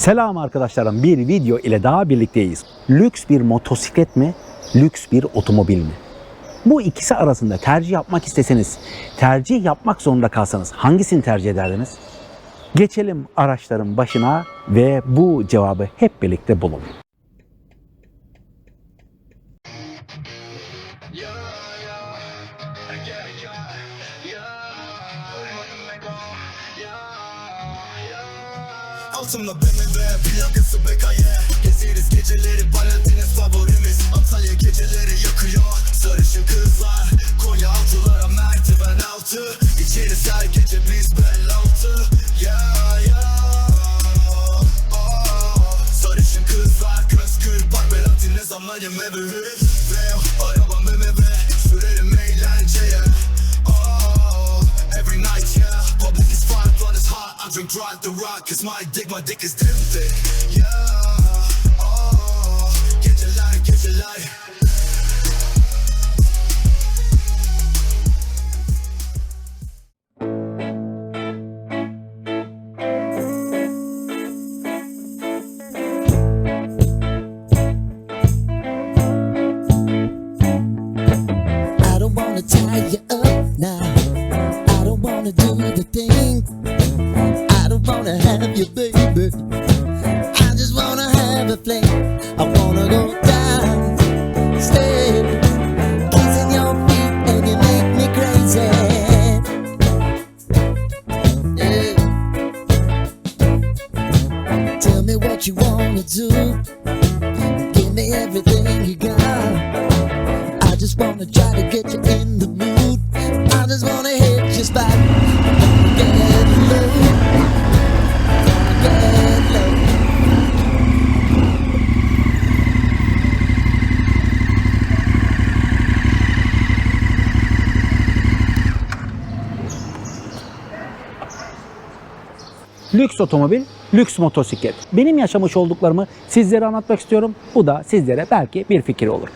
Selam arkadaşlarım. Bir video ile daha birlikteyiz. Lüks bir motosiklet mi? Lüks bir otomobil mi? Bu ikisi arasında tercih yapmak isteseniz, tercih yapmak zorunda kalsanız hangisini tercih ederdiniz? Geçelim araçların başına ve bu cevabı hep birlikte bulalım. Altımda BMW plakası BKY Gezeriz geceleri Balatiniz favorimiz. Antalya geceleri yakıyor Sarışın kızlar. Konya avcılara merdiven altı. İçeriz her gece biz bel altı. Yeah yeah. Oh. Sarışın kızlar Göz kır bak Balatiniz anlayın evimiz Ve Drink the rock, cause my dick, my dick is damn. Yeah, oh, geceler, geceler. I don't wanna tie you up now. I don't wanna do you think? Lüks otomobil, lüks motosiklet. Benim yaşamış olduklarımı sizlere anlatmak istiyorum. Bu da sizlere belki bir fikir olur.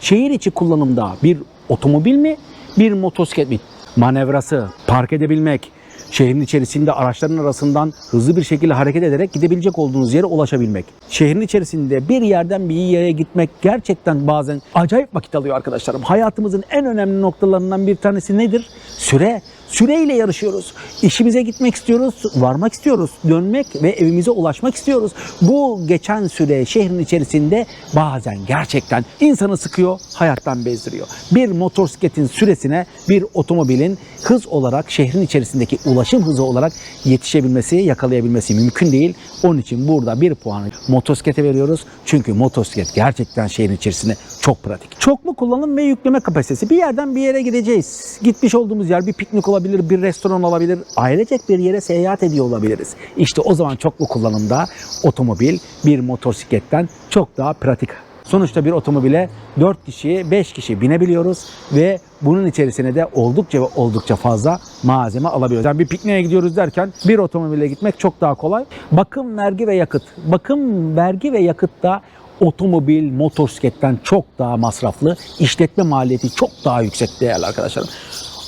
Şehir içi kullanımda bir otomobil mi, bir motosiklet mi? Manevrası, park edebilmek, şehrin içerisinde araçların arasından hızlı bir şekilde hareket ederek gidebilecek olduğunuz yere ulaşabilmek. Şehrin içerisinde bir yerden bir yere gitmek gerçekten bazen acayip vakit alıyor arkadaşlarım. Hayatımızın en önemli noktalarından bir tanesi nedir? Süre. Süreyle yarışıyoruz. İşimize gitmek istiyoruz, varmak istiyoruz, dönmek ve evimize ulaşmak istiyoruz. Bu geçen süre şehrin içerisinde bazen gerçekten insanı sıkıyor, hayattan bezdiriyor. Bir motosikletin süresine bir otomobilin hız olarak şehrin içerisindeki ulaşım hızı olarak yetişebilmesi, yakalayabilmesi mümkün değil. Onun için burada bir puanı motosiklete veriyoruz. Çünkü motosiklet gerçekten şehrin içerisinde çok pratik. Çoklu kullanım ve yükleme kapasitesi. Bir yerden bir yere gideceğiz. Gitmiş olduğumuz yer bir piknik olabilir, bir restoran olabilir. Ailecek bir yere seyahat ediyor olabiliriz. İşte o zaman çoklu kullanımda otomobil bir motosikletten çok daha pratik Sonuçta bir otomobile 4 kişi, 5 kişi binebiliyoruz ve bunun içerisine de oldukça ve oldukça fazla malzeme alabiliyoruz. Yani bir pikniğe gidiyoruz derken bir otomobile gitmek çok daha kolay. Bakım, vergi ve yakıt. Bakım, vergi ve yakıt da otomobil, motosikletten çok daha masraflı. İşletme maliyeti çok daha yüksek değerli arkadaşlarım.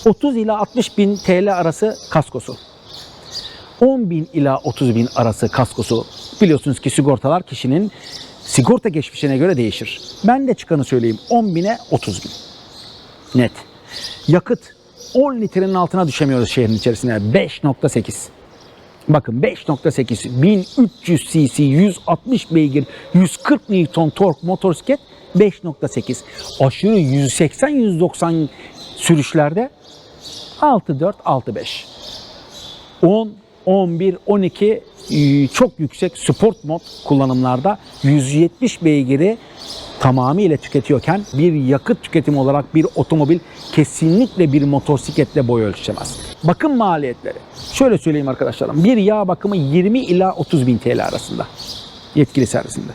30 ila 60 bin TL arası kaskosu. 10 bin ila 30 bin arası kaskosu. Biliyorsunuz ki sigortalar kişinin sigorta geçmişine göre değişir. Ben de çıkanı söyleyeyim 10 bine 30 bin. Net. Yakıt 10 litrenin altına düşemiyoruz şehrin içerisine. 5.8. Bakın 5.8 1300 cc 160 beygir 140 Newton tork motosiklet 5.8 aşırı 180-190 sürüşlerde 6.4 6.5 10, 11, 12 e, çok yüksek sport mod kullanımlarda 170 beygiri tamamıyla tüketiyorken bir yakıt tüketimi olarak bir otomobil kesinlikle bir motosikletle boy ölçüşemez. Bakım maliyetleri. Şöyle söyleyeyim arkadaşlarım. Bir yağ bakımı 20 ila 30 bin TL arasında yetkili servisinde.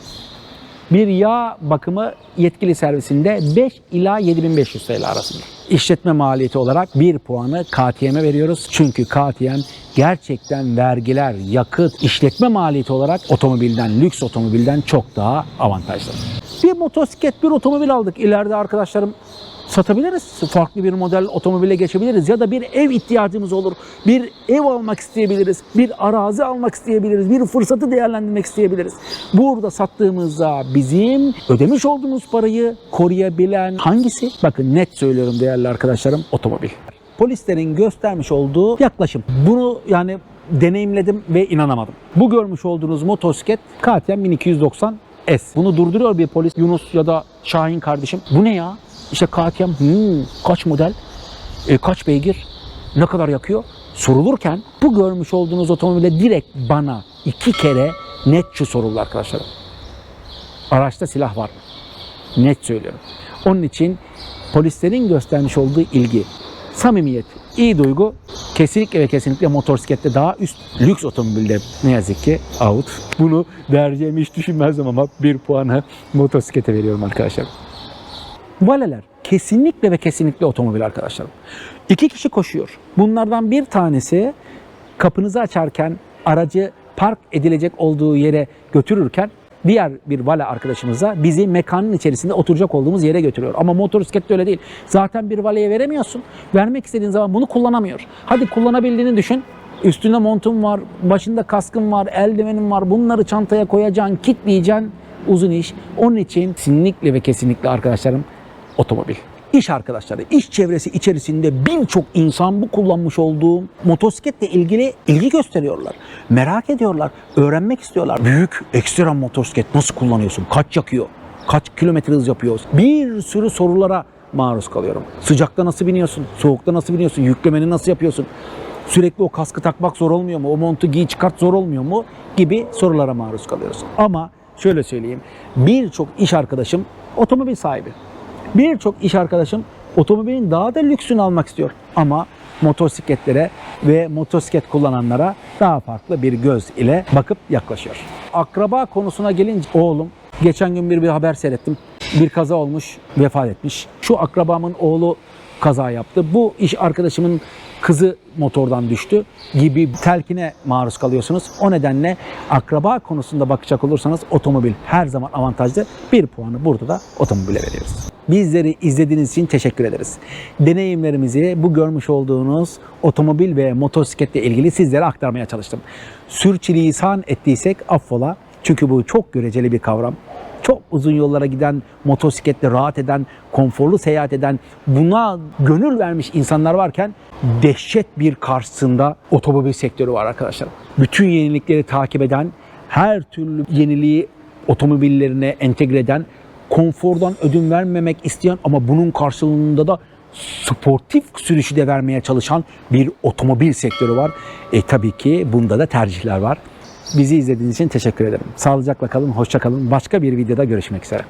Bir yağ bakımı yetkili servisinde 5 ila 7500 TL arasında. İşletme maliyeti olarak 1 puanı KTM'e veriyoruz. Çünkü KTM gerçekten vergiler, yakıt, işletme maliyeti olarak otomobilden, lüks otomobilden çok daha avantajlı. Bir motosiklet, bir otomobil aldık. İleride arkadaşlarım satabiliriz. Farklı bir model otomobile geçebiliriz ya da bir ev ihtiyacımız olur. Bir ev almak isteyebiliriz. Bir arazi almak isteyebiliriz. Bir fırsatı değerlendirmek isteyebiliriz. Burada sattığımızda bizim ödemiş olduğumuz parayı koruyabilen hangisi? Bakın net söylüyorum değerli arkadaşlarım otomobil. Polislerin göstermiş olduğu yaklaşım. Bunu yani deneyimledim ve inanamadım. Bu görmüş olduğunuz motosiklet KTM 1290 S. Bunu durduruyor bir polis Yunus ya da Şahin kardeşim. Bu ne ya? İşte KTM hmm, kaç model? E, kaç beygir? Ne kadar yakıyor? Sorulurken bu görmüş olduğunuz otomobile direkt bana iki kere net şu soruldu arkadaşlarım. Araçta silah var mı? Net söylüyorum. Onun için polislerin göstermiş olduğu ilgi, samimiyet, iyi duygu kesinlikle ve kesinlikle motosiklette daha üst lüks otomobilde ne yazık ki out. Bunu vereceğimi hiç düşünmezdim ama bir puanı motosiklete veriyorum arkadaşlar. Valeler kesinlikle ve kesinlikle otomobil arkadaşlarım. İki kişi koşuyor. Bunlardan bir tanesi kapınızı açarken aracı park edilecek olduğu yere götürürken diğer bir vale arkadaşımıza bizi mekanın içerisinde oturacak olduğumuz yere götürüyor. Ama motosiklette öyle değil. Zaten bir valeye veremiyorsun. Vermek istediğin zaman bunu kullanamıyor. Hadi kullanabildiğini düşün. Üstünde montun var, başında kaskın var, eldivenin var. Bunları çantaya koyacaksın, kitleyeceksin. Uzun iş. Onun için kesinlikle ve kesinlikle arkadaşlarım otomobil. İş arkadaşları, iş çevresi içerisinde birçok insan bu kullanmış olduğum motosikletle ilgili ilgi gösteriyorlar. Merak ediyorlar, öğrenmek istiyorlar. Büyük ekstrem motosiklet nasıl kullanıyorsun? Kaç yakıyor? Kaç kilometre hız yapıyor? Bir sürü sorulara maruz kalıyorum. Sıcakta nasıl biniyorsun? Soğukta nasıl biniyorsun? Yüklemeni nasıl yapıyorsun? Sürekli o kaskı takmak zor olmuyor mu? O montu giy çıkart zor olmuyor mu? Gibi sorulara maruz kalıyoruz. Ama şöyle söyleyeyim. Birçok iş arkadaşım otomobil sahibi. Birçok iş arkadaşım otomobilin daha da lüksünü almak istiyor. Ama motosikletlere ve motosiklet kullananlara daha farklı bir göz ile bakıp yaklaşıyor. Akraba konusuna gelince oğlum geçen gün bir, bir haber seyrettim. Bir kaza olmuş, vefat etmiş. Şu akrabamın oğlu kaza yaptı. Bu iş arkadaşımın kızı motordan düştü gibi telkine maruz kalıyorsunuz. O nedenle akraba konusunda bakacak olursanız otomobil her zaman avantajlı. Bir puanı burada da otomobile veriyoruz. Bizleri izlediğiniz için teşekkür ederiz. Deneyimlerimizi bu görmüş olduğunuz otomobil ve motosikletle ilgili sizlere aktarmaya çalıştım. Sürçülisan ettiysek affola. Çünkü bu çok göreceli bir kavram çok uzun yollara giden, motosikletle rahat eden, konforlu seyahat eden, buna gönül vermiş insanlar varken dehşet bir karşısında otomobil sektörü var arkadaşlar. Bütün yenilikleri takip eden, her türlü yeniliği otomobillerine entegre eden, konfordan ödün vermemek isteyen ama bunun karşılığında da sportif sürüşü de vermeye çalışan bir otomobil sektörü var. E tabii ki bunda da tercihler var. Bizi izlediğiniz için teşekkür ederim. Sağlıcakla kalın, hoşça kalın. Başka bir videoda görüşmek üzere.